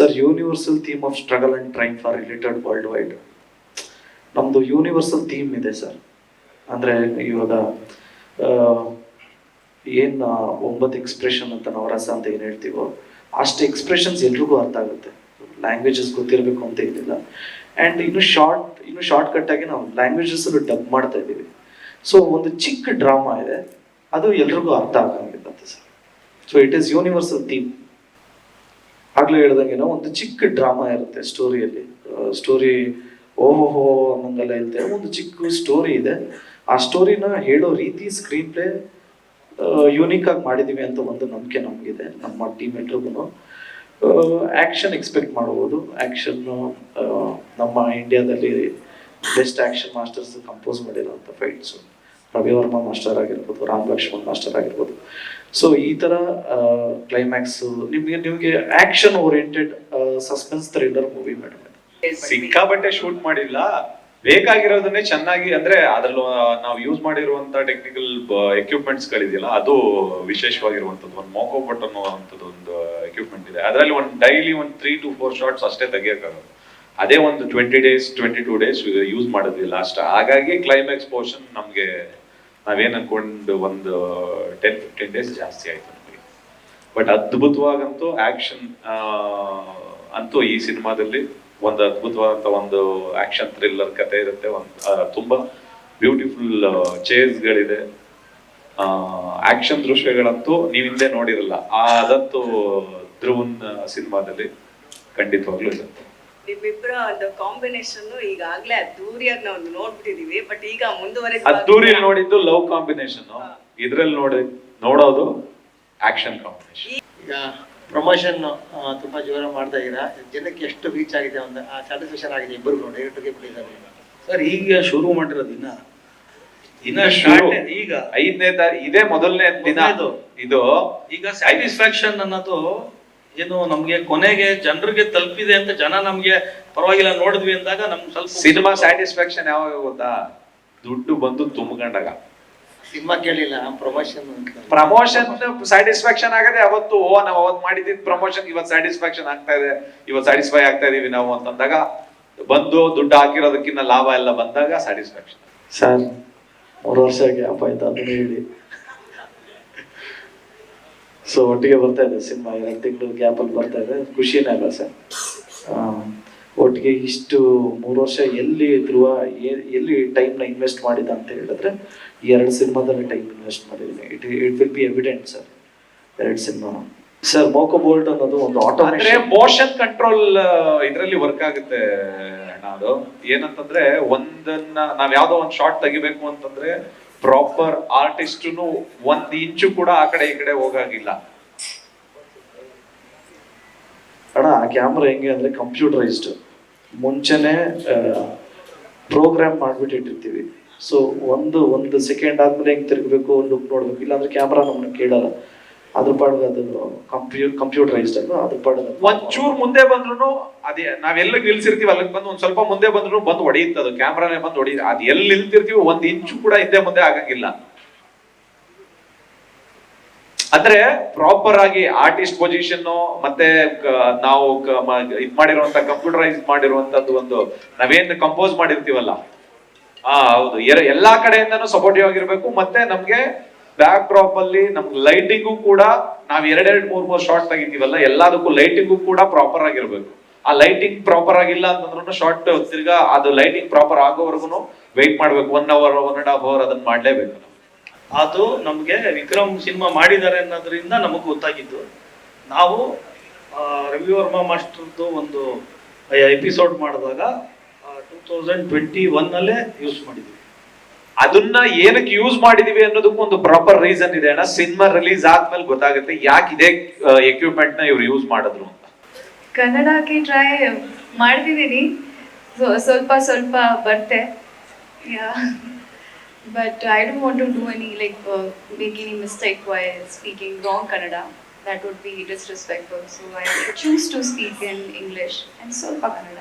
Sir universal theme of struggle and triumph for related world wide ನಮ್ಮದು universal theme ಇದೆ sir. ಅಂದರೆ ಇವಾಗ ಏನು ಒಂಬತ್ತು ಎಕ್ಸ್ಪ್ರೆಷನ್ ಅಂತ ನಾವು ರಸ ಅಂತ ಏನು ಹೇಳ್ತೀವೋ, ಅಷ್ಟು ಎಕ್ಸ್ಪ್ರೆಷನ್ಸ್ ಎಲ್ರಿಗೂ ಅರ್ಥ ಆಗುತ್ತೆ. ಲ್ಯಾಂಗ್ವೇಜಸ್ ಗೊತ್ತಿರಬೇಕು ಅಂತ ಇದಿಲ್ಲ ಆ್ಯಂಡ್ ಇನ್ನು ಶಾರ್ಟ್ ಇನ್ನು ಶಾರ್ಟ್ ಕಟ್ ಆಗಿ ನಾವು ಲ್ಯಾಂಗ್ವೇಜಸ್ ಡಬ್ ಮಾಡ್ತಾ ಇದ್ದೀವಿ. ಸೊ ಒಂದು ಚಿಕ್ಕ ಡ್ರಾಮಾ ಇದೆ. ಅದು ಎಲ್ರಿಗೂ ಅರ್ಥ ಆಗಂಗಿಲ್ಲ sir. So it is universal theme ಆಗ್ಲೇ ಹೇಳ್ದಂಗೆನೋ ಒಂದು ಚಿಕ್ಕ ಡ್ರಾಮಾ ಇರುತ್ತೆ ಸ್ಟೋರಿಯಲ್ಲಿ. ಸ್ಟೋರಿ ಓಹೋಹೋ ಅನ್ನಂಗೆಲ್ಲ ಇರುತ್ತೆ. ಒಂದು ಚಿಕ್ಕ ಸ್ಟೋರಿ ಇದೆ. ಆ ಸ್ಟೋರಿನ ಹೇಳೋ ರೀತಿ ಸ್ಕ್ರೀನ್ ಪ್ಲೇ ಯೂನಿಕ್ ಆಗಿ ಮಾಡಿದೀವಿ ಅಂತ ಒಂದು ನಂಬಿಕೆ ನಮಗಿದೆ, ನಮ್ಮ ಟೀಮ್ ಎಲ್ರಿಗೂ ಆ್ಯಕ್ಷನ್ ಎಕ್ಸ್ಪೆಕ್ಟ್ ಮಾಡ್ಬೋದು. ಆ್ಯಕ್ಷನ್ನು ನಮ್ಮ ಇಂಡಿಯಾದಲ್ಲಿ ಬೆಸ್ಟ್ ಆ್ಯಕ್ಷನ್ ಮಾಸ್ಟರ್ಸ್ ಕಂಪೋಸ್ ಮಾಡಿರೋಂಥ ಫೈಟ್ಸು ರವಿವರ್ಮ ಮಾಸ್ಟರ್ ಆಗಿರ್ಬೋದು, ರಾಮ್ ಲಕ್ಷ್ಮಣ್ ಮಾಸ್ಟರ್ ಆಗಿರ್ಬೋದು. ಸೊ ಈ ಥರ ಕ್ಲೈಮ್ಯಾಕ್ಸ್ ನಿಮಗೆ ನಿಮಗೆ action oriented suspense thriller movie madam ಸಿಕ್ಕಾಪಟ್ಟೆ ಶೂಟ್ ಮಾಡಿಲ್ಲ. ಬೇಕಾಗಿರೋದನ್ನೇ ಚೆನ್ನಾಗಿ, ಅಂದ್ರೆ ಅದ್ರಲ್ಲಿ ನಾವು ಯೂಸ್ ಮಾಡಿರುವಂತ ಟೆಕ್ನಿಕಲ್ ಎಕ್ವಿಪ್ಮೆಂಟ್ಸ್ ಗಳಿದೆಯಲ್ಲ, ಅದು ವಿಶೇಷವಾಗಿರುವಂತದ್ದು ಒಂದು ಮೋಕೋ ಬಟ್ ಅನ್ನುವಂಥದ್ದು ಒಂದು ಎಕ್ವಿಪ್ಮೆಂಟ್ ಇದೆ. ಅದರಲ್ಲಿ ಒಂದು ಡೈಲಿ ಒಂದು ತ್ರೀ ಟು ಫೋರ್ ಶಾರ್ಟ್ಸ್ ಅಷ್ಟೇ ತೆಗಿಯೋಕ್ಕಾಗೋದು ಅದೇ ಒಂದು twenty days twenty two days use ಮಾಡೋದಿಲ್ಲ ಲಾಸ್ಟ್ ಹಾಗಾಗಿ ಕ್ಲೈಮ್ಯಾಕ್ಸ್ ಪೋರ್ಷನ್ ನಮಗೆ ನಾವೇನ್ ಅನ್ಕೊಂಡು ಒಂದು ಟೆನ್ ಫಿಫ್ಟೀನ್ ಡೇಸ್ ಜಾಸ್ತಿ ಆಯ್ತು ನಮಗೆ. ಬಟ್ ಅದ್ಭುತವಾಗಂತೂ ಆಕ್ಷನ್ ಅಂತೂ ಈ ಸಿನಿಮಾದಲ್ಲಿ ಒಂದು ಅದ್ಭುತವಾದಂತ ಒಂದು ಆಕ್ಷನ್ ಥ್ರಿಲ್ಲರ್ ಕತೆ ಇರುತ್ತೆ. ಒಂದು ತುಂಬ ಬ್ಯೂಟಿಫುಲ್ ಚೇಸ್ಗಳಿದೆ ಆಕ್ಷನ್ ದೃಶ್ಯಗಳಂತೂ ನೀವು ಹಿಂದೆ ನೋಡಿರಲ್ಲ. ಅದಂತೂ ಧ್ರುವನ್ ಸಿನಿಮಾದಲ್ಲಿ ಖಂಡಿತವಾಗ್ಲೂ ಇರುತ್ತೆ. ನಿಮ್ಮಿಬ್ಬರ ಒಂದು ಕಾಂಬಿನೇಷನ್ ಈಗಾಗ್ಲೇ ಅದ್ದೂರಿಯಾಗಿ ನಾವು ನೋಡ್ಬಿಟ್ಟಿದೀವಿ. ಬಟ್ ಈಗ ಮುಂದುವರೆದ ಅದ್ದೂರಿ ನೋಡಿದ್ದು ಲವ್ ಕಾಂಬಿನೇಷನ್ ಇದ್ರಲ್ಲಿ ನೋಡಿ ನೋಡೋದು ಆಕ್ಷನ್ ಕಾಂಬಿನೇಷನ್ ಈಗ ಪ್ರಮೋಷನ್ ತುಂಬಾ ಜೋರ ಮಾಡ್ತಾ ಇದ್ದೀರಾ ಜನಕ್ಕೆ ಎಷ್ಟು ರೀಚ್ ಆಗಿದೆ ಒಂದು ಸ್ಯಾಟಿಸ್ಫ್ಯಾಕ್ಷನ್ ಆಗಿದೆ ಇಬ್ಬರು ಡೈರೆಕ್ಟರ್ಗೆ ಬಿಟ್ಟಿದ್ದಾರೆ ಸರ್ ಈಗ ಶುರು ಮಾಡಿರೋ ದಿನ ದಿನ. ಸ್ಟಾರ್ಟ್ ಈಗ. ಐದನೇ ತಾರೀಕು ಇದೇ ಮೊದಲನೇ ದಿನ. ಇದು ಈಗ ಸ್ಯಾಟಿಸ್ಫ್ಯಾಕ್ಷನ್ ಅನ್ನೋದು ಏನು ನಮ್ಗೆ ಕೊನೆಗೆ ಜನರಿಗೆ ತಲುಪಿದೆ ಅಂತ ಜನ ನಮ್ಗೆ ಪರವಾಗಿಲ್ಲ ನೋಡಿದ್ವಿ ಅಂದಾಗ ನಮ್ ಸ್ವಲ್ಪ ಸಿನಿಮಾ ಸ್ಯಾಟಿಸ್ಫ್ಯಾಕ್ಷನ್ ಯಾವಾಗ ಗೊತ್ತಾ? ದುಡ್ಡು ಬಂದು ತುಂಬಿಕೊಂಡಾಗ. ಸಿನಿಮಾ ಕೇಳಿಲ್ಲ ಪ್ರಮೋಷನ್ ಪ್ರಮೋಷನ್ ಸ್ಯಾಟಿಸ್ಫ್ಯಾಕ್ಷನ್ ಆಗದೆ ಅವತ್ತು ಓ ನಾವು ಅವತ್ತು ಮಾಡಿದ್ದ ಪ್ರಮೋಷನ್ ಇವತ್ತು ಸ್ಯಾಟಿಸ್ಫ್ಯಾಕ್ಷನ್ ಆಗ್ತಾ ಇದೆ ಇವತ್ತು ಸ್ಯಾಟಿಸ್ಫೈ ಆಗ್ತಾ ಇದೀವಿ ನಾವು ಅಂತಂದಾಗ ಬಂದು ದುಡ್ಡು ಹಾಕಿರೋದಕ್ಕಿಂತ ಲಾಭ ಎಲ್ಲ ಬಂದಾಗ ಸ್ಯಾಟಿಸ್ಫ್ಯಾಕ್ಷನ್ ಸರ್ ಮೂರು ವರ್ಷ ಗ್ಯಾಪ್ ಆಯ್ತು ಅಂತ ಹೇಳಿ. ಸೊ ಒಟ್ಟಿಗೆ ಬರ್ತಾ ಇದೆ ಸಿನಿಮಾ, ಎರಡು ತಿಂಗಳು ಗ್ಯಾಪಲ್ಲಿ ಬರ್ತಾ ಇದೆ. ಖುಷಿನೇ ಅಲ್ಲ ಸರ್. ಒಟ್ಟಿಗೆ ಇಷ್ಟು ಮೂರು ವರ್ಷ ಎಲ್ಲಿ ಧ್ರುವ ಎಲ್ಲಿ ಟೈಮ್ನ ಇನ್ವೆಸ್ಟ್ ಮಾಡಿದ ಅಂತ ಹೇಳಿದ್ರೆ ಎರಡು ಸಿನಿಮಾದಲ್ಲಿ ಟೈಮ್ ಇನ್ವೆಸ್ಟ್ ಮಾಡಿದ್ದೀನಿ. It it will be evident sir ಎರಡು ಸಿನಿಮಾ. ಸರ್ ಮೋಕೋ ಬೋಲ್ಟ್ ಅನ್ನೋದು ಒಂದು ಆಟೋಮೇಷನ್ ಮೋಷನ್ ಕಂಟ್ರೋಲ್ ಇದರಲ್ಲಿ ವರ್ಕ್ ಆಗುತ್ತೆ ಅದು. ಏನಂತಂದ್ರೆ, ಒಂದನ್ನ ನಾವ್ ಯಾವ್ದೋ ಒಂದ್ ಶಾರ್ಟ್ ತೆಗಿಬೇಕು ಅಂತಂದ್ರೆ ಪ್ರಾಪರ್ ಆರ್ಟಿಸ್ಟ್ನು ಒಂದ್ ಇಂಚು ಕೂಡ ಆ ಕಡೆ ಈ ಕಡೆ ಹೋಗಾಗಿಲ್ಲ. ಅಣ್ಣ, ಆ ಕ್ಯಾಮ್ರಾ ಹೆಂಗೆ ಅಂದ್ರೆ ಕಂಪ್ಯೂಟರೈಸ್ಡ್ ಮುಂಚೆನೆ ಪ್ರೋಗ್ರಾಮ್ ಮಾಡ್ಬಿಟ್ಟು ಇಟ್ಟಿರ್ತೀವಿ ಸೊ ಒಂದು ಒಂದು ಸೆಕೆಂಡ್ ಆದ್ಮೇಲೆ ಹೆಂಗ್ ತಿರುಗಬೇಕು ಲುಕ್ ನೋಡ್ಬೇಕು, ಇಲ್ಲಾಂದ್ರೆ ಕ್ಯಾಮ್ರಾ ನಮ್ಮನ್ನ ಕೇಳಲ್ಲ. ಅದ್ರ ಪಾಡಿಗೆ ಅದು ಕಂಪ್ಯೂ ಕಂಪ್ಯೂಟರೈಸ್ಡ್ ಅನ್ನು ಅದ್ರ ಪಾಡಿಗೆ ಒಂಚೂರು ಮುಂದೆ ಬಂದ್ರು ಅದೇ, ನಾವೆಲ್ಲ ನಿಲ್ಸಿರ್ತೀವಿ, ಅಲ್ಲಿಗೆ ಬಂದು ಒಂದ್ ಸ್ವಲ್ಪ ಮುಂದೆ ಬಂದ್ರು ಬಂದು ಹೊಡೆಯುತ್ತೆ ಅದು, ಕ್ಯಾಮ್ರಾನೇ ಬಂದು ಹೊಡೆಯುತ್ತೆ ಅದ್ ಎಲ್ಲಿ ನಿಲ್ತಿರ್ತೀವಿ ಒಂದ್ ಇಂಚು ಕೂಡ ಹಿಂದೆ ಮುಂದೆ ಆಗಂಗಿಲ್ಲ. ಅಂದ್ರೆ ಪ್ರಾಪರ್ ಆಗಿ ಆರ್ಟಿಸ್ಟ್ ಪೊಸಿಷನ್ ಮತ್ತೆ ನಾವು ಇದ್ ಮಾಡಿರುವಂತ ಕಂಪ್ಯೂಟರೈಸ್ ಮಾಡಿರುವಂತದ್ದು ಒಂದು, ನಾವೇನ್ ಕಂಪೋಸ್ ಮಾಡಿರ್ತೀವಲ್ಲ? ಹಾ ಹೌದು. ಎಲ್ಲಾ ಕಡೆಯಿಂದನೂ ಸಪೋರ್ಟಿವ್ ಆಗಿರ್ಬೇಕು, ಮತ್ತೆ ನಮ್ಗೆ ಬ್ಯಾಕ್ ಡ್ರಾಪ್ ಅಲ್ಲಿ ನಮ್ಗೆ ಲೈಟಿಂಗು ಕೂಡ ನಾವ್ ಎರಡೆರಡು ಮೂರ್ ಮೂರ್ ಶಾರ್ಟ್ ತೆಗಿತೀವಲ್ಲ, ಎಲ್ಲದಕ್ಕೂ ಲೈಟಿಂಗು ಕೂಡ ಪ್ರಾಪರ್ ಆಗಿರ್ಬೇಕು. ಆ ಲೈಟಿಂಗ್ ಪ್ರಾಪರ್ ಆಗಿಲ್ಲ ಅಂತಂದ್ರೂ ಶಾರ್ಟ್ ತಿರ್ಗಾ ಅದು ಲೈಟಿಂಗ್ ಪ್ರಾಪರ್ ಆಗೋವರೆಗೂ ವೆಯ್ಟ್ ಮಾಡ್ಬೇಕು. One hour one and half hour ಅದನ್ನ ಮಾಡ್ಲೇಬೇಕು ಅದು ನಮ್ಗೆ ವಿಕ್ರಮ್ ಸಿನಿಮಾ ಮಾಡಿದ್ದಾರೆ ಅನ್ನೋದ್ರಿಂದ ನಮಗೆ ಗೊತ್ತಾಗಿದ್ದು. ನಾವು ರವಿ ವರ್ಮಾ ಮಾಸ್ಟರ್ದು ಒಂದು ಎಪಿಸೋಡ್ ಮಾಡಿದಾಗ ಟೂ ತೌಸಂಡ್ ಟ್ವೆಂಟಿ ಒನ್ನಲ್ಲೇ ಯೂಸ್ ಮಾಡಿದ್ವಿ. ಅದನ್ನ ಏನಕ್ಕೆ ಯೂಸ್ ಮಾಡಿದೀವಿ ಅನ್ನೋದಕ್ಕೂ ಒಂದು ಪ್ರಾಪರ್ ರೀಸನ್ ಇದೆ ಅಣ್ಣ. ಸಿನಿಮಾ ರಿಲೀಸ್ ಆದ್ಮೇಲೆ ಗೊತ್ತಾಗುತ್ತೆ ಯಾಕೆ ಇದೇ ಎಕ್ವಿಪ್ಮೆಂಟ್ನ ಇವ್ರು ಯೂಸ್ ಮಾಡಿದ್ರು ಅಂತ. ಕನ್ನಡಕ್ಕೆ ಟ್ರೈ ಮಾಡ್ತಿದ್ದೀನಿ. ಸ್ವಲ್ಪ ಸ್ವಲ್ಪ ಬರ್ತೆ but I don't want to do any like make any mistake by speaking wrong Kannada. That would be disrespectful so I choose to speak in English and ಸ್ವಲ್ಪ ಕನ್ನಡ.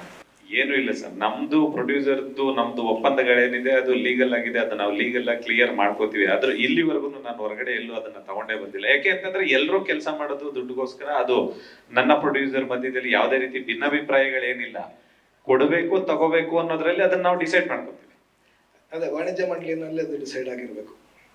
ಏನು ಇಲ್ಲ ಸರ್. ನಮ್ದು ಪ್ರೊಡ್ಯೂಸರ್ದು ನಮ್ದು ಒಪ್ಪಂದಗಳೇನಿದೆ, ಅದು ಲೀಗಲ್ ಆಗಿದೆ, ಅದನ್ನ ನಾವು ಲೀಗಲ್ ಆಗಿ ಕ್ಲಿಯರ್ ಮಾಡ್ಕೋತೀವಿ. ಆದ್ರೆ ಇಲ್ಲಿವರೆಗೂ ನಾನು ಹೊರಗಡೆ ಎಲ್ಲೂ ಅದನ್ನ ತಗೊಂಡೇ ಬಂದಿಲ್ಲ. ಯಾಕೆ ಅಂತಂದ್ರೆ ಎಲ್ಲರೂ ಕೆಲಸ ಮಾಡೋದು ದುಡ್ಡುಗೋಸ್ಕರ ಅದು ನನ್ನ ಪ್ರೊಡ್ಯೂಸರ್ ಮಧ್ಯದಲ್ಲಿ ಯಾವುದೇ ರೀತಿ ಭಿನ್ನಾಭಿಪ್ರಾಯಗಳೇನಿಲ್ಲ. ಕೊಡಬೇಕು, ತಗೋಬೇಕು ಅನ್ನೋದ್ರಲ್ಲಿ ಅದನ್ನ ನಾವು ಡಿಸೈಡ್ ಮಾಡ್ಕೋತೀವಿ. ಅದೇ, ವಾಣಿಜ್ಯ ಮಂಡಳಿನಲ್ಲಿ ಅದು ಡಿಸೈಡ್ ಆಗಿರ್ಬೇಕು.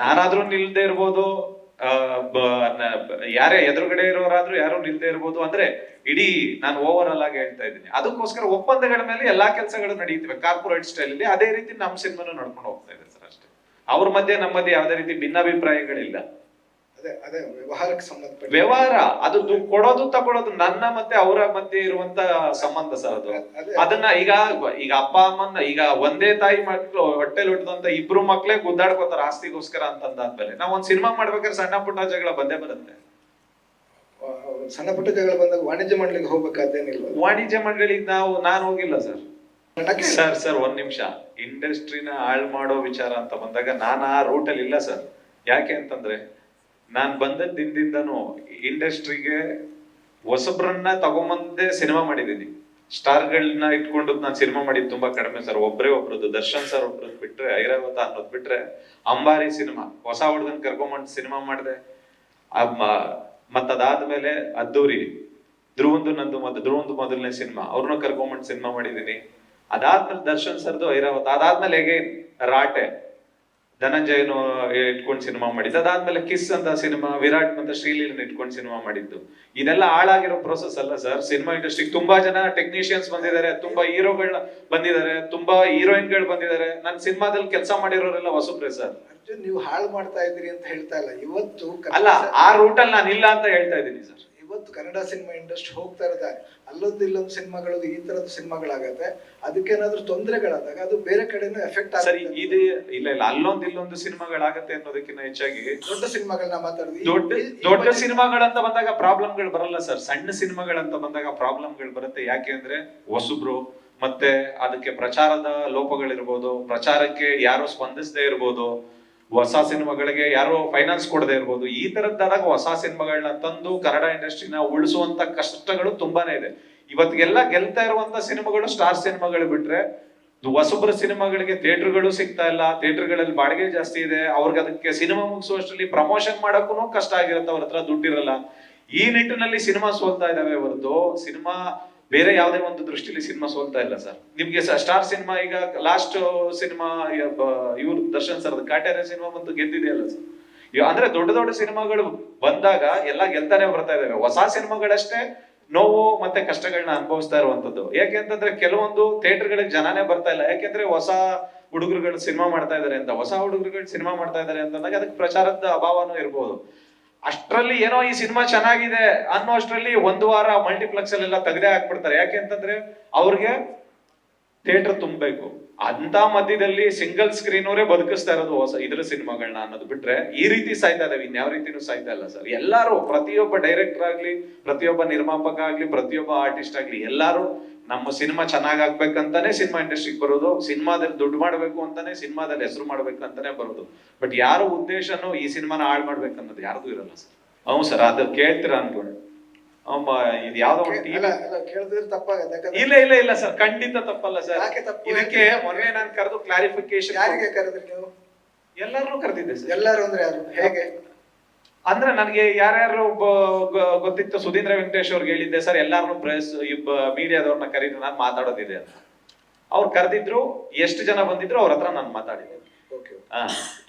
ನಾನಾದ್ರೂ ನಿಲ್ದೇ ಇರ್ಬೋದು ಯಾರೇ ಎದುರುಗಡೆ ಇರೋರಾದ್ರೂ ಯಾರು ನಿಲ್ದೇ ಇರ್ಬೋದು ಅಂದ್ರೆ ಇಡೀ ನಾನು ಓವರ್ ಆಲ್ ಆಗಿ ಹೇಳ್ತಾ ಇದ್ದೀನಿ. ಅದಕ್ಕೋಸ್ಕರ ಒಪ್ಪಂದಗಳ ಮೇಲೆ ಎಲ್ಲಾ ಕೆಲಸಗಳು ನಡೀತವೆ. ಕಾರ್ಪೊರೇಟ್ ಸ್ಟೈಲ್ ಅಲ್ಲಿ ಅದೇ ರೀತಿ ನಮ್ಮ ಸಿನಿಮಾನು ನಡ್ಕೊಂಡು ಹೋಗ್ತಾ ಇದೆ ಸರ್ ಅಷ್ಟೇ. ಅವ್ರ ಮಧ್ಯೆ ನಮ್ಮದೇ ಯಾವ್ದೇ ರೀತಿ ಭಿನ್ನಾಭಿಪ್ರಾಯಗಳಿಲ್ಲ. ವ್ಯವಹಾರ ಅದು ಕೊಡೋದು ತಗೊಳೋದು ನನ್ನ ಮತ್ತೆ ಅವರ ಮಧ್ಯೆ ಇರುವಂತ ಸಂಬಂಧ ಸರ್ ಅದು. ಅದನ್ನ ಈಗ ಈಗ ಅಪ್ಪ ಅಮ್ಮನ್ನ ಈಗ ಒಂದೇ ತಾಯಿ ಮಕ್ಳು ಹೊಟ್ಟೆಲ್ ಹುಟ್ಟಿದಂತ ಇಬ್ರು ಮಕ್ಳೇ ಗುದ್ದಾಡ್ಕೋತಾರ ಆಸ್ತಿಗೋಸ್ಕರ ಅಂತಂದಾದ್ಮೇಲೆ. ನಾವ್ ಒಂದ್ ಸಿನಿಮಾ ಮಾಡ್ಬೇಕಾದ್ರೆ ಸಣ್ಣ ಪುಟ್ಟ ಜಗಳ ಬಂದೇ ಬರುತ್ತೆ. ಸಣ್ಣ ಪುಟ್ಟ ಜಗಳ ಬಂದಾಗ ವಾಣಿಜ್ಯ ಮಂಡಳಿಗೆ ಹೋಗ್ಬೇಕಾದೇನಿಲ್ಲ. ವಾಣಿಜ್ಯ ಮಂಡಳಿಗೆ ನಾವು ನಾನು ಹೋಗಿಲ್ಲ ಸರ್. ಸರ್ ಸರ್ ಒಂದ್ ನಿಮಿಷ. ಇಂಡಸ್ಟ್ರಿನ ಹಾಳ್ ಮಾಡೋ ವಿಚಾರ ಅಂತ ಬಂದಾಗ ನಾನು ಆ ರೂಟಲ್ಲಿ ಅಲ್ಲಿ ಇಲ್ಲ ಸರ್. ಯಾಕೆ ಅಂತಂದ್ರೆ ನಾನ್ ಬಂದ ದಿನದಿಂದನು ಇಂಡಸ್ಟ್ರಿಗೆ ಹೊಸಬ್ರನ್ನ ತಗೊಂಬಂದೆ ಸಿನಿಮಾ ಮಾಡಿದ್ದೀನಿ. ಸ್ಟಾರ್ಗಳನ್ನ ಇಟ್ಕೊಂಡು ನಾನು ಸಿನಿಮಾ ಮಾಡಿದ್ ತುಂಬಾ ಕಡಿಮೆ ಸರ್. ಒಬ್ರೇ ಒಬ್ರದ್ದು, ದರ್ಶನ್ ಸರ್ ಒಬ್ರದ್ದು ಬಿಟ್ರೆ, ಐರಾವತ ಅನ್ನೋದ್ ಬಿಟ್ರೆ, ಅಂಬಾರಿ ಸಿನಿಮಾ, ಹೊಸ ಹುಡುಗನ್ ಕರ್ಕೊಂಬಂದು ಸಿನಿಮಾ ಮಾಡಿದೆ. ಮತ್ತದಾದ್ಮೇಲೆ ಅದ್ದೂರಿ, ಧ್ರುವಂದು ನಂದು ಮತ್ತೆ ಧ್ರುವಂದು ಮೊದಲನೇ ಸಿನಿಮಾ ಅವ್ರನ್ನ ಕರ್ಕೊಂಬಂದು ಸಿನಿಮಾ ಮಾಡಿದ್ದೀನಿ ಅದಾದ್ಮೇಲೆ ದರ್ಶನ್ ಸರ್ದು ಐರಾವತ, ಅದಾದ್ಮೇಲೆ ಹೇಗೆ, ರಾಟೆ. ಧನಂಜಯನು ಇಟ್ಕೊಂಡು ಸಿನಿಮಾ ಮಾಡಿದ್ದು. ಅದಾದ್ಮೇಲೆ ಕಿಸ್ ಅಂತ ಸಿನಿಮಾ ವಿರಾಟ್ ಮತ್ತೆ ಶ್ರೀಲೀಲನ್ ಇಟ್ಕೊಂಡು ಸಿನಿಮಾ ಮಾಡಿದ್ದು. ಇದೆಲ್ಲ ಹಾಳಾಗಿರೋ ಪ್ರೋಸೆಸ್ ಅಲ್ಲ ಸರ್ ಸಿನಿಮಾ ಇಂಡಸ್ಟ್ರಿಗೆ ತುಂಬಾ ಜನ ಟೆಕ್ನಿಷಿಯನ್ಸ್ ಬಂದಿದ್ದಾರೆ ತುಂಬಾ ಹೀರೋಗಳ ಬಂದಿದ್ದಾರೆ ತುಂಬಾ ಹೀರೋಯಿನ್ಗಳು ಬಂದಿದ್ದಾರೆ. ನನ್ನ ಸಿನಿಮಾದಲ್ಲಿ ಕೆಲಸ ಮಾಡಿರೋರೆಲ್ಲ ಹೊಸಬ್ರೆ ಸರ್ ಅರ್ಜುನ್ ನೀವು ಹಾಳು ಮಾಡ್ತಾ ಇದ್ದೀರಿ ಅಂತ ಹೇಳ್ತಾ ಇಲ್ಲ. ಇವತ್ತು ಅಲ್ಲ ಆ ರೂಟಲ್ಲಿ ನಾನು ಇಲ್ಲ ಅಂತ ಹೇಳ್ತಾ ಇದ್ದೀನಿ ಸರ್ ಇವತ್ತು ಕನ್ನಡ ಸಿನಿಮಾ ಇಂಡಸ್ಟ್ರಿ ಹೋಗ್ತಾ ಇರುತ್ತೆ ಅಲ್ಲೊಂದು ಇಲ್ಲೊಂದು ಸಿನಿಮಾಗಳು ಈ ತರದ ಸಿನಿಮಾಗಳಾಗತ್ತೆ. ಅದಕ್ಕೇನಾದ್ರೂ ತೊಂದರೆಗಳಾದಾಗ ಅದು ಬೇರೆ ಕಡೆನೂ ಎಫೆಕ್ಟ್ ಸರಿ ಇದು ಇಲ್ಲ ಇಲ್ಲ. ಅಲ್ಲೊಂದು ಇಲ್ಲೊಂದು ಸಿನಿಮಾಗಳಾಗತ್ತೆ ಅನ್ನೋದಕ್ಕಿಂತ ಹೆಚ್ಚಾಗಿ ದೊಡ್ಡ ಸಿನಿಮಾಗಳನ್ನ ಮಾತಾಡಿದ್ವಿ ದೊಡ್ಡ ದೊಡ್ಡ ಸಿನಿಮಾಗಳಂತ ಬಂದಾಗ ಪ್ರಾಬ್ಲಮ್ಗಳು ಬರಲ್ಲ ಸರ್. ಸಣ್ಣ ಸಿನಿಮಾಗಳಂತ ಬಂದಾಗ ಪ್ರಾಬ್ಲಮ್ಗಳು ಬರುತ್ತೆ. ಯಾಕೆ ಅಂದ್ರೆ ಹೊಸಬ್ರು ಮತ್ತೆ ಅದಕ್ಕೆ ಪ್ರಚಾರದ ಲೋಪಗಳಿರ್ಬೋದು ಪ್ರಚಾರಕ್ಕೆ ಯಾರು ಸ್ಪಂದಿಸದೇ ಇರ್ಬೋದು. ಹೊಸ ಸಿನಿಮಾಗಳಿಗೆ ಯಾರು ಫೈನಾನ್ಸ್ ಕೊಡದೆ ಇರ್ಬೋದು, ಈ ತರದ್ದಾದಾಗ ಹೊಸ ಸಿನಿಮಾಗಳನ್ನ ತಂದು ಕನ್ನಡ ಇಂಡಸ್ಟ್ರಿನ ಉಳಿಸುವಂತ ಕಷ್ಟಗಳು ತುಂಬಾನೇ ಇದೆ. ಇವತ್ತಿಗೆಲ್ಲ ಗೆಲ್ತಾ ಇರುವಂತ ಸಿನಿಮಾಗಳು ಸ್ಟಾರ್ ಸಿನಿಮಾಗಳು ಬಿಟ್ರೆ ಹೊಸಬ್ರ ಸಿನಿಮಾಗಳಿಗೆ ಥಿಯೇಟರ್ಗಳು ಸಿಗ್ತಾ ಇಲ್ಲ, ಥಿಯೇಟರ್ಗಳಲ್ಲಿ ಬಾಡಿಗೆ ಜಾಸ್ತಿ ಇದೆ, ಅವ್ರಿಗೆ ಅದಕ್ಕೆ ಸಿನಿಮಾ ಮುಗಿಸುವಷ್ಟರಲ್ಲಿ ಪ್ರಮೋಷನ್ ಮಾಡೋಕ್ಕೂ ಕಷ್ಟ ಆಗಿರುತ್ತೆ, ಅವ್ರ ಹತ್ರ ದುಡ್ಡಿರಲ್ಲ ಈ ನಿಟ್ಟಿನಲ್ಲಿ ಸಿನಿಮಾ ಸೋಲ್ತಾ ಇದಾವೆ ಹೊರತು, ಸಿನಿಮಾ ಬೇರೆ ಯಾವುದೇ ಒಂದು ದೃಷ್ಟಿಲಿ ಸಿನಿಮಾ ಸೋಲ್ತಾ ಇಲ್ಲ ಸರ್. ನಿಮ್ಗೆ ಸ್ಟಾರ್ ಸಿನಿಮಾ ಈಗ ಲಾಸ್ಟ್ ಸಿನಿಮಾ ಇವ್ರು ದರ್ಶನ್ ಸರ್ ಕಾಟ್ಯಾರ ಸಿನಿಮಾ ಬಂದು ಗೆದ್ದಿದೆಯಲ್ಲ ಸರ್ ಅಂದ್ರೆ ದೊಡ್ಡ ದೊಡ್ಡ ಸಿನಿಮಾಗಳು ಬಂದಾಗ ಎಲ್ಲ ಗೆಲ್ತಾನೆ ಬರ್ತಾ ಇದಾವೆ. ಹೊಸ ಸಿನಿಮಾಗಳಷ್ಟೇ ನೋವು ಮತ್ತೆ ಕಷ್ಟಗಳನ್ನ ಅನುಭವಿಸ್ತಾ ಇರುವಂತದ್ದು. ಯಾಕೆ ಅಂತಂದ್ರೆ ಕೆಲವೊಂದು ಥಿಯೇಟರ್ಗಳಿಗೆ ಜನನೇ ಬರ್ತಾ ಇಲ್ಲ. ಯಾಕೆಂದ್ರೆ ಹೊಸ ಹುಡುಗರುಗಳು ಸಿನಿಮಾ ಮಾಡ್ತಾ ಇದಾರೆ ಅಂತ. ಹೊಸ ಹುಡುಗರುಗಳು ಸಿನಿಮಾ ಮಾಡ್ತಾ ಇದಾರೆ ಅಂತಂದಾಗ ಅದಕ್ಕೆ ಪ್ರಚಾರದ ಅಭಾವನೂ ಇರ್ಬೋದು. ಅಷ್ಟ್ರಲ್ಲಿ ಏನೋ ಈ ಸಿನಿಮಾ ಚೆನ್ನಾಗಿದೆ ಅನ್ನೋ ಅಷ್ಟರಲ್ಲಿ ಒಂದು ವಾರ ಮಲ್ಟಿಪ್ಲೆಕ್ಸ್ ಅಲ್ಲೆಲ್ಲ ತೆಗೆದೇ ಹಾಕ್ಬಿಡ್ತಾರೆ. ಯಾಕೆ ಅಂತಂದ್ರೆ ಅವ್ರಿಗೆ ಥಿಯೇಟರ್ ತುಂಬಬೇಕು. ಅಂತ ಮಧ್ಯದಲ್ಲಿ ಸಿಂಗಲ್ ಸ್ಕ್ರೀನ್ ಅವರೇ ಬದುಕಿಸ್ತಾ ಇರೋದು ಹೊಸ ಇದ್ರ ಸಿನಿಮಾಗಳನ್ನ ಅನ್ನೋದು ಬಿಟ್ರೆ ಈ ರೀತಿ ಸಾಯ್ತಾ ಇದಾವೆ, ಇನ್ಯಾವ ರೀತಿನೂ ಸಾಯ್ತಾ ಇಲ್ಲ ಸರ್. ಎಲ್ಲಾರು ಪ್ರತಿಯೊಬ್ಬ ಡೈರೆಕ್ಟರ್ ಆಗ್ಲಿ, ಪ್ರತಿಯೊಬ್ಬ ನಿರ್ಮಾಪಕ ಆಗ್ಲಿ, ಪ್ರತಿಯೊಬ್ಬ ಆರ್ಟಿಸ್ಟ್ ಆಗ್ಲಿ, ಎಲ್ಲಾರು ನಮ್ಮ ಸಿನಿಮಾ ಚೆನ್ನಾಗ್ ಆಗ್ಬೇಕಂತಾನೆ ಸಿನಿಮಾ ಇಂಡಸ್ಟ್ರಿಗೆ ಬರೋದು ಸಿನಿಮಾದಲ್ಲಿ ದುಡ್ಡು ಮಾಡ್ಬೇಕು ಅಂತಾನೆ ಸಿನಿಮಾದಲ್ಲಿ ಹೆಸರು ಮಾಡ್ಬೇಕು ಅಂತಾನೆ ಬರೋದು. ಬಟ್ ಯಾರ ಉದ್ದೇಶನೂ ಈ ಸಿನಿಮಾನ ಹಾಳು ಮಾಡ್ಬೇಕು ಅನ್ನೋದು ಯಾರ್ದು ಇರಲ್ಲ ಸರ್. ಹ್ಞೂ ಸರ್ ಅದು ಕೇಳ್ತೀರಾ ಅನ್ಕೊಂಡು. ಇದು ಯಾವ್ದೋ ಇಲ್ಲ ಇಲ್ಲ ಇಲ್ಲ ಇಲ್ಲ ಸರ್ ಖಂಡಿತ ತಪ್ಪಲ್ಲ ಸರ್? ಇದಕ್ಕೆ ಮೊನ್ನೆ ನಾನು ಕರೆದು ಕ್ಲಾರಿಫಿಕೇಶನ್ ಯಾರಿಗೆ ಕರೆದ್ರಿ ನೀವು? ಎಲ್ಲರನ್ನೂ ಕರೆದಿದ್ದೆ ಸರ್. ಎಲ್ಲರೂ ಅಂದ್ರೆ ಯಾರು? ಹೇಗೆ? ಅಂದ್ರೆ ನನಗೆ ಯಾರ್ಯಾರು ಗೊತ್ತಿತ್ತು. ಸುಧೀಂದ್ರ ವೆಂಕಟೇಶ್ ಅವ್ರಿಗೆ ಹೇಳಿದ್ದೆ, ಸರ್ ಎಲ್ಲಾರು ಪ್ರೆಸ್ ಮೀಡಿಯಾದವ್ರನ್ನ ಕರೀರಿ, ನಾನು ಮಾತಾಡೋದಿದೆ ಅಂತ. ಅವ್ರು ಕರೆದಿದ್ರು, ಎಷ್ಟು ಜನ ಬಂದಿದ್ರು, ಅವ್ರ ಹತ್ರ ನಾನು ಮಾತಾಡಿದ್ದೆ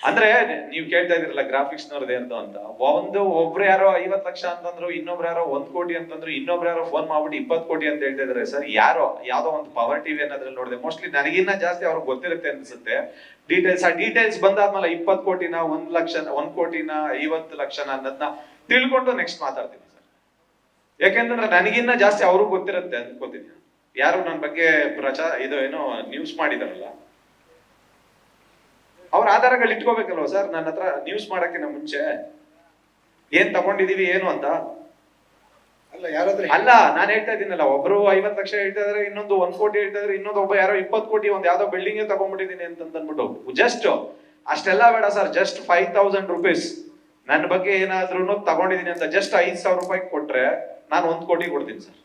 ಅಂದ್ರೆ ನೀವ್ ಕೇಳ್ತಾ ಇದ್ರಲ್ಲ ಗ್ರಾಫಿಕ್ಸ್ ನವ್ರದ್ದು ಏನು ಅಂತ. ಒಂದು ಒಬ್ರು ಯಾರೋ ಐವತ್ ಲಕ್ಷ ಅಂತಂದ್ರು, ಇನ್ನೊಬ್ರು ಯಾರೋ ಒಂದ್ ಕೋಟಿ ಅಂತಂದ್ರು, ಇನ್ನೊಬ್ರು ಯಾರೋ ಫೋನ್ ಮಾಡ್ಬಿಟ್ಟು ಇಪ್ಪತ್ ಕೋಟಿ ಅಂತ ಹೇಳ್ತಾ ಇದಾರೆ. ಸರ್, ಯಾರೋ, ಯಾವ್ದೋ ಒಂದು ಪವರ್ ಟಿವಿ ಅನ್ನೋದ್ರಲ್ಲಿ ನೋಡಿದೆ. ಮೋಸ್ಟ್ಲಿ ನನಗಿನ್ನ ಜಾಸ್ತಿ ಅವ್ರಿಗೆ ಗೊತ್ತಿರುತ್ತೆ ಅನ್ಸುತ್ತೆ. ಡೀಟೇಲ್ಸ್ ಆ ಡೀಟೇಲ್ಸ್ ಬಂದಾದ್ಮೇಲೆ ಇಪ್ಪತ್ ಕೋಟಿನ, ಒಂದ್ ಲಕ್ಷ ಒಂದ್ ಕೋಟಿನ, ಐವತ್ತು ಲಕ್ಷನ ಅನ್ನೋದನ್ನ ತಿಳ್ಕೊಂಡು ನೆಕ್ಸ್ಟ್ ಮಾತಾಡ್ತೀನಿ ಸರ್. ಯಾಕೆಂತಂದ್ರೆ ನನಗಿನ್ನ ಜಾಸ್ತಿ ಅವ್ರಿಗೆ ಗೊತ್ತಿರುತ್ತೆ ಅನ್ಕೋತೀನಿ. ಯಾರು ನನ್ನ ಬಗ್ಗೆ ಪ್ರಚಾರ ಇದು ಏನೋ ನ್ಯೂಸ್ ಮಾಡಿದಾರಲ್ಲ. ಆಧಾರಗಳು ಇಟ್ಕೋಬೇಕಲ್ವ ಸರ್? ನನ್ನ ಹತ್ರ ನ್ಯೂಸ್ ಮಾಡಕ್ಕಿಂತ ಮುಂಚೆ. ಏನ್ ತಗೊಂಡಿದೀವಿ ಏನು ಅಂತ? ಅಲ್ಲ ಯಾರಾದ್ರೂ ಅಲ್ಲ ನಾನು ಹೇಳ್ತಾ ಇದ್ದೀನಲ್ಲ ಒಬ್ರು ಐವತ್ ಲಕ್ಷ ಹೇಳ್ತಾ ಇದ್ರೆ ಇನ್ನೊಂದು ಒಂದ್ ಕೋಟಿ ಹೇಳ್ತಾ ಇದ್ರೆ ಇನ್ನೊಂದು ಒಬ್ಬ ಯಾರೋ ಇಪ್ಪತ್ತು ಕೋಟಿ ಒಂದ್ ಯಾವ್ದೋ ಬಿಲ್ಡಿಂಗ್ ತಗೊಂಡ್ಬಿಟ್ಟಿದೀನಿ ಅಂತ ಅಂದ್ಬಿಟ್ಟು ಜಸ್ಟ್ ಅಷ್ಟೆಲ್ಲ ಬೇಡ sir just five thousand rupees ನನ್ನ ಬಗ್ಗೆ ಏನಾದ್ರೂ ತಗೊಂಡಿದೀನಿ ಅಂತ ಜಸ್ಟ್ ಐದ್ ಸಾವಿರ ರೂಪಾಯಿ ಕೊಟ್ರೆ ನಾನು ಒಂದ್ ಕೋಟಿ ಕೊಡ್ತೀನಿ ಸರ್.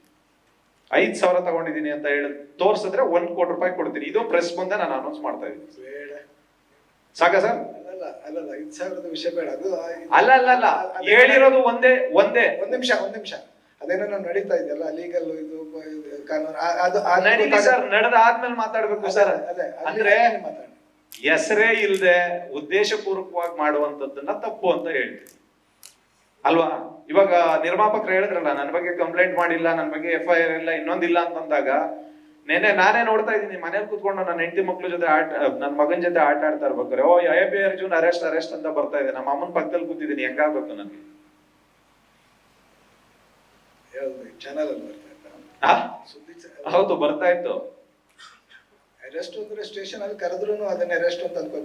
ಐದ್ ಸಾವಿರ ತಗೊಂಡಿದೀನಿ ಅಂತ ಹೇಳಿ ತೋರ್ಸಿದ್ರೆ ಒಂದ್ ಕೋಟಿ ರೂಪಾಯಿ ಕೊಡ್ತೀನಿ. ಇದು ಪ್ರೆಸ್ ಮುಂದೆ ನಾನು ಅನೌನ್ಸ್ ಮಾಡ್ತಾ ಇದ್ದೀನಿ. ಸಾಕ ಸರ್? ವಿಷಯ ಬೇಡ. ಅದು ಅಲ್ಲ ಅಲ್ಲ ಅಲ್ಲ. ಹೇಳಿರೋದು ಒಂದೇ ಒಂದೇ. ಒಂದ್ ನಿಮಿಷ ಒಂದ್ ನಿಮಿಷ. ಅದೇನೋ ನಾವು ನಡೀತಾ ಇದೆಯಲ್ಲ ಲೀಗಲ್ ಇದು ಕಾನೂನು ಅದು ನಡೀಲಿ ಸರ್ ನಡೆದಾದ್ಮೇಲೆ ಮಾತಾಡ್ಬೇಕು ಸರ್. ಅದೇ, ಅದೇ, ಅಂದ್ರೆ ಮಾತಾಡಿ. ಹೆಸರೇ ಇಲ್ಲದೆ ಉದ್ದೇಶಪೂರ್ವಕವಾಗಿ ಮಾಡುವಂತದ್ದನ್ನ ತಪ್ಪು ಅಂತ ಹೇಳ್ತೀನಿ. ಅಲ್ವಾ? ಇವಾಗ ನಿರ್ಮಾಪಕರು ಹೇಳಿದ್ರಲ್ಲ ನನ್ನ ಬಗ್ಗೆ ಕಂಪ್ಲೇಂಟ್ ಮಾಡಿಲ್ಲ ನನ್ನ ಬಗ್ಗೆ ಎಫ್ ಐ ಆರ್ ಇಲ್ಲ ಇನ್ನೊಂದಿಲ್ಲ ಅಂತಂದಾಗ ನೆನೆ ನಾನೇ ನೋಡ್ತಾ ಇದ್ದೀನಿ ಮನೇಲಿ ಕುತ್ಕೊಂಡು ನನ್ನ ಹೆಂಡತಿ ಮಕ್ಳ ಜೊತೆ ಆಟ ನನ್ನ ಮಗನ ಜೊತೆ ಆಟ ಆಡ್ತಾ ಇರ್ಬೇಕಾರೆ O I P Arjun arrest arrest ಅಂತ ಬರ್ತಾ ಇದೆ. ನಮ್ಮ ಅಮ್ಮನ ಪಕ್ಕದಲ್ಲಿ ಕೂತಿದ್ದೀನಿ ಹೆಂಗಾಗ್ಬೇಕು ನನಗೆ? ಹೌದು ಬರ್ತಾ ಇತ್ತು. ಅರೆಸ್ಟ್ ಅಂದ್ರೆ ಸ್ಟೇಷನ್ ಅಲ್ಲಿ ಕರೆದ್ರು ಅದನ್ನ ಅರೆಸ್ಟ್ ಅಂತ ಅನ್ಕೋ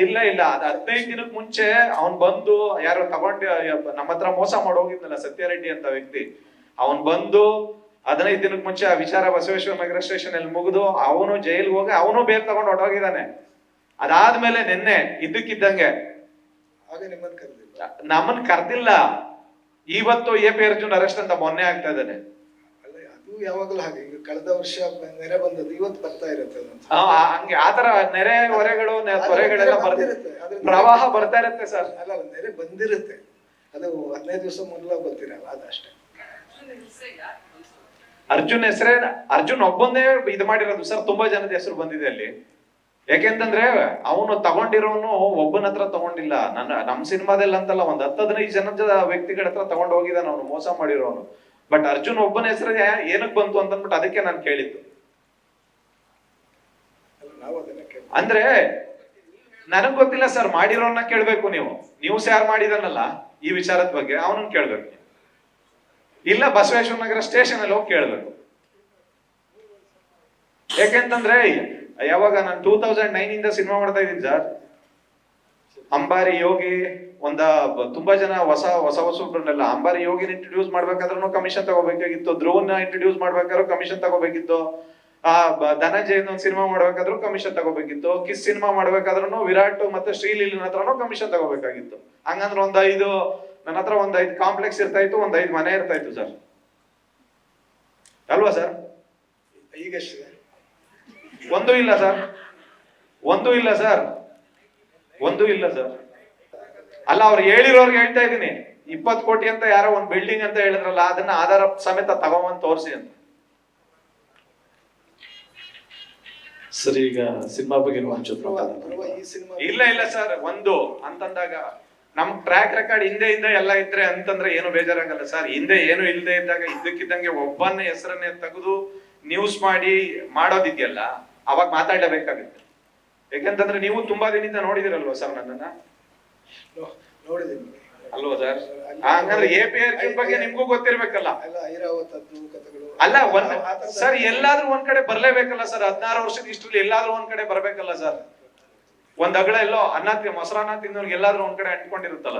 ಇಲ್ಲ. ಇಲ್ಲ ಅದ್ ಹದಿನೈದು ದಿನಕ್ಕೆ ಮುಂಚೆ ಅವ್ನ್ ಬಂದು ಯಾರೋ ತಗೊಂಡು ನಮ್ಮ ಹತ್ರ ಮೋಸ ಮಾಡಿ ಹೋಗಿದ್ನಲ್ಲ ಸತ್ಯರೆಡ್ಡಿ ಅಂತ ವ್ಯಕ್ತಿ. ಅವನ್ ಬಂದು ಹದಿನೈದು ದಿನಕ್ಕೆ ಮುಂಚೆ ಆ ವಿಚಾರ ಬಸವೇಶ್ವರ ನಗರ ಸ್ಟೇಷನ್ ಅಲ್ಲಿ ಮುಗಿದು ಅವನು ಜೈಲ್ಗೆ ಹೋಗಿ ಅವನು ಬೇಲ್ ತಗೊಂಡು ಹೊಟ್ಟೋಗಿದ್ದಾನೆ ಅದಾದ್ಮೇಲೆ ನಿನ್ನೆ ಇದ್ದಕ್ಕಿದ್ದಂಗೆ ಆಗ ನಿಮ್ಮನ್ನ ಕರೆದಿಲ್ಲ. ನಮ್ಮನ್ ಕರ್ದಿಲ್ಲ. ಇವತ್ತು ಎ ಪಿ ಅರ್ಜುನ್ ಅರೆಸ್ಟ್ ಅಂತ ಮೊನ್ನೆ ಆಗ್ತಾ ಇದ್ದಾನೆ. ಅಲ್ಲ ಅದು ಯಾವಾಗಲೂ ಹಾಗೆ. ಈಗ ಕಳೆದ ವರ್ಷ ನೆರೆ ಬಂದದ್ದು ಇವತ್ತು ಬರ್ತಾ ಇರುತ್ತೆ ಹಂಗೆ ಆತರ ನೆರೆ ಹೊರೆಗಳು ನೆ- ಆದ್ರೆ ತೊರೆಗಳೆಲ್ಲ ನೆರೆ ಬರ್ ಬಂದಿರುತ್ತೆ. ಆದ್ರೆ ಪ್ರವಾಹ ಬರ್ತಾ ಇರುತ್ತೆ ಸರ್. ಅಲ್ಲ ನೆರೆ ಬಂದಿರುತ್ತೆ. ಅದು ಹದಿನೈದು ದಿವಸ ಮೊದಲ ಗೊತ್ತಿರಲ್ಲ ಅದಷ್ಟೇ ಅರ್ಜುನ್ ಹೆಸರೇ, ಅರ್ಜುನ್ ಒಬ್ಬನೇ ಇದು ಮಾಡಿರೋದು. ಸರ್, ತುಂಬಾ ಜನದ ಹೆಸರು ಬಂದಿದೆ ಅಲ್ಲಿ. ಯಾಕೆಂತಂದ್ರೆ ಅವನು ತಗೊಂಡಿರೋನು ಒಬ್ಬನ ಹತ್ರ ತಗೊಂಡಿಲ್ಲ. ನನ್ನ ನಮ್ಮ ಸಿನಿಮಾದಲ್ಲಿ ಅಂತಲ್ಲ, ಒಂದ್ ಹತ್ತು ಹದಿನೈದು ಜನದ ವ್ಯಕ್ತಿಗಳ ಹತ್ರ ತಗೊಂಡು ಹೋಗಿದ್ದಾನೆ ಅವನು, ಮೋಸ ಮಾಡಿರೋನು. ಬಟ್ ಅರ್ಜುನ್ ಒಬ್ಬನ ಹೆಸರು ಏನಕ್ ಬಂತು ಅಂತ ಅಂದ್ಬಿಟ್ಟು ಅದಕ್ಕೆ ನಾನು ಕೇಳಿದ್ದು. ಅಂದ್ರೆ ನನಗ್ ಗೊತ್ತಿಲ್ಲ ಸರ್, ಮಾಡಿರೋನ್ನ ಕೇಳ್ಬೇಕು ನೀವು. ನೀವು ಯಾರು ಮಾಡಿದಾನಲ್ಲ ಈ ವಿಚಾರದ ಬಗ್ಗೆ, ಅವನನ್ನ ಕೇಳ್ಬೇಕು. ಇಲ್ಲ ಬಸವೇಶ್ವರ ನಗರ ಸ್ಟೇಷನ್ ಅಲ್ಲಿ ಹೋಗಿ ಕೇಳಬೇಕು. ಯಾಕೆಂತಂದ್ರೆ ಯಾವಾಗ ನಾನು ಟೂ ತೌಸಂಡ್ ನೈನ್ ಇಂದ ಸಿನಿಮಾ ಮಾಡ್ತಾ ಇದ್ದೀನಿ ಸರ್ ಅಂಬಾರಿ ಯೋಗಿ ಒಂದ ತುಂಬಾ ಜನ ಹೊಸ ಹೊಸ ಹೊಸಬ್ರನ್ನೆಲ್ಲ ಅಂಬಾರಿ ಯೋಗಿನ ಇಂಟ್ರೊಡ್ಯೂಸ್ ಮಾಡ್ಬೇಕಾದ್ರೂ ಕಮಿಷನ್ ತಗೋಬೇಕಾಗಿತ್ತು, ಧ್ರುವನ್ನ ಇಂಟ್ರೊಡ್ಯೂಸ್ ಮಾಡ್ಬೇಕಾದ್ರೂ ಕಮಿಷನ್ ತಗೋಬೇಕಿತ್ತು, ಆ ಧನಂಜಯನ ಧನಂಜಯ್ ಒಂದು ಸಿನಿಮಾ ಮಾಡ್ಬೇಕಾದ್ರೂ ಕಮಿಷನ್ ತಗೋಬೇಕಿತ್ತು ಕಿಸ್ ಸಿನಿಮಾ ಮಾಡ್ಬೇಕಾದ್ರೂ ವಿರಾಟ್ ಮತ್ತೆ ಶ್ರೀಲೀಲಿನ ಹತ್ರನೂ ಕಮಿಷನ್ ತಗೋಬೇಕಾಗಿತ್ತು. ಹಂಗಂದ್ರೆ ಒಂದ್ ಐದು ನನ್ನ ಹತ್ರ ಒಂದ್ ಐದು ಕಾಂಪ್ಲೆಕ್ಸ್ ಇರ್ತಾ ಇತ್ತು ಒಂದ್ ಐದು ಮನೆ ಇರ್ತಾ ಇತ್ತು ಸರ್. ಅಲ್ವಾ ಸರ್? ಈಗ ಒಂದೂ ಒಂದು ಇಲ್ಲ ಸರ್. ಒಂದು ಇಲ್ಲ ಸರ್. ಒಂದು ಇಲ್ಲ ಸರ್. ಅಲ್ಲ ಅವ್ರು ಹೇಳಿರೋರ್ಗೆ ಹೇಳ್ತಾ ಇದ್ದೀನಿ. ಇಪ್ಪತ್ತು ಕೋಟಿ ಅಂತ ಯಾರೋ ಒಂದು ಬಿಲ್ಡಿಂಗ್ ಅಂತ ಹೇಳಿದ್ರಲ್ಲ ಅದನ್ನ ಆಧಾರ ಸಮೇತ ತಗೊಂಬಂದು ತೋರಿಸಿ ಅಂತ. ಸರಿ ಈಗ ಸಿನಿಮಾ ಬಗ್ಗೆ ಮಾತಾಡೋಣ. ಧ್ರುವ ಈ ಸಿನಿಮಾ ಇಲ್ಲ ಇಲ್ಲ ಸರ್. ಒಂದು. ಅಂತಂದಾಗ ನಮ್ ಟ್ರ್ಯಾಕ್ ರೆಕಾರ್ಡ್ ಹಿಂದೆ ಹಿಂದೆ ಎಲ್ಲ ಇದ್ರೆ ಅಂತಂದ್ರೆ ಏನು ಬೇಜಾರಾಗಲ್ಲ ಸರ್ ಹಿಂದೆ ಏನು ಇಲ್ಲದೆ ಇದ್ದಾಗ ಇದ್ದಕ್ಕಿದ್ದಂಗೆ ಒಬ್ಬನ ಹೆಸರನ್ನೇ ತೆಗೆದು ನ್ಯೂಸ್ ಮಾಡಿ ಮಾಡೋದಿದೆಯಲ್ಲ ಅವಾಗ ಮಾತಾಡಲೇಬೇಕಾಗುತ್ತೆ. ಯಾಕಂತಂದ್ರೆ ನೀವು ತುಂಬಾ ದಿನದಿಂದ ನೋಡಿದಿರಲ್ವಾ ಸರ್ ನನ್ನನ್ನ? ನೋಡಿದ್ದೀನಿ. ಅಲ್ವಾ ಸರ್ ಹಂಗಂದ್ರೆ ಎ ಪಿ ಆರ್ ಬಗ್ಗೆ ನಿಮ್ಗೂ ಗೊತ್ತಿರ್ಬೇಕಲ್ಲ. ಎಲ್ಲ ಐರಾವತದ್ದು ಕಥೆಗಳು. ಅಲ್ಲ ಒಂದ್ ಸರ್ ಎಲ್ಲಾದ್ರೂ ಒಂದ್ ಕಡೆ ಬರ್ಲೇಬೇಕಲ್ಲ ಸರ್ ಹದಿನಾರು ವರ್ಷದ ಇಷ್ಟರಲ್ಲಿ ಎಲ್ಲಾದ್ರೂ ಒಂದ್ ಕಡೆ ಬರ್ಬೇಕಲ್ಲ ಸರ್ ಒಂದ್ ಅಗಳ ಎಲ್ಲೋ ಅನ್ನ ಮೊಸರನ್ನ ತಿನ್ನೋರ್ಗೆ ಎಲ್ಲಾದ್ರೂ ಒಂದ್ ಕಡೆ ಅಂಟ್ಕೊಂಡಿರುತ್ತಲ್ಲ